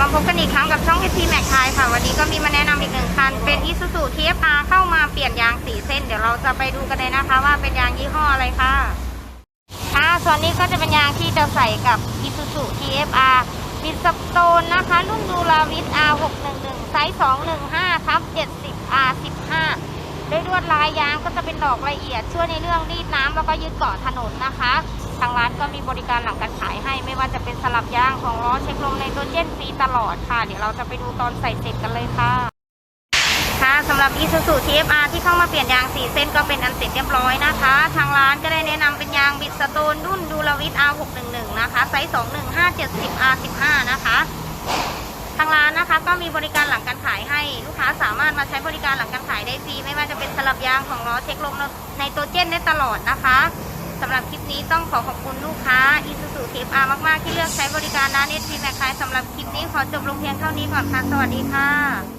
มาพบกันอีกครั้งกับช่อง SP Max ไทยค่ะ วันนี้ก็มีมาแนะนำอีกหนึ่งคัน เป็น Isuzu TFR เข้ามาเปลี่ยนยางสีเส้น เดี๋ยวเราจะไปดูกันเลยนะคะ ว่าเป็นยางยี่ห้ออะไรค่ะค่ะส่วนนี้ก็จะเป็นยางที่จะใส่กับ Isuzu TFR บิสโตนนะคะ รุ่นดูลาวิส R611 ไซส์ 215ทับ70 R15 ด้วยลวดลายยางก็จะเป็นดอกละเอียด ช่วยในเรื่องรีดน้ำแล้วก็ยึดเกาะถนนนะคะ ทางร้านก็มีบริการหลังการขายให้ไม่ ลับยางของล้อเช็คลมในตัวเจนฟรีตลอดค่ะ เดี๋ยวเราจะไปดูตอนใส่เสร็จกันเลยค่ะ ค่ะสำหรับ Isuzu TFR ที่เข้ามาเปลี่ยนยางสีเส้นก็เป็นอันเสร็จเรียบร้อยนะคะ ทางร้านก็ได้แนะนำเป็นยางบิดสโตนรุ่นดูลาวิส R611 นะคะไซส์ 21570 R15 นะคะทางร้านนะคะก็มีบริการหลังการขายให้ลูกค้าสามารถมาใช้บริการหลังการขายได้ฟรีไม่ว่าจะเป็นสลับยางของล้อเช็คลมในตัวเจนได้ตลอดนะคะ สำหรับคลิปนี้ต้องขอขอบคุณลูกค้า Isuzu TFR มาก ๆ ที่เลือกใช้บริการร้าน SP แมคคายสำหรับคลิปนี้ขอจบลงเพียงเท่านี้ก่อนค่ะ สวัสดีค่ะ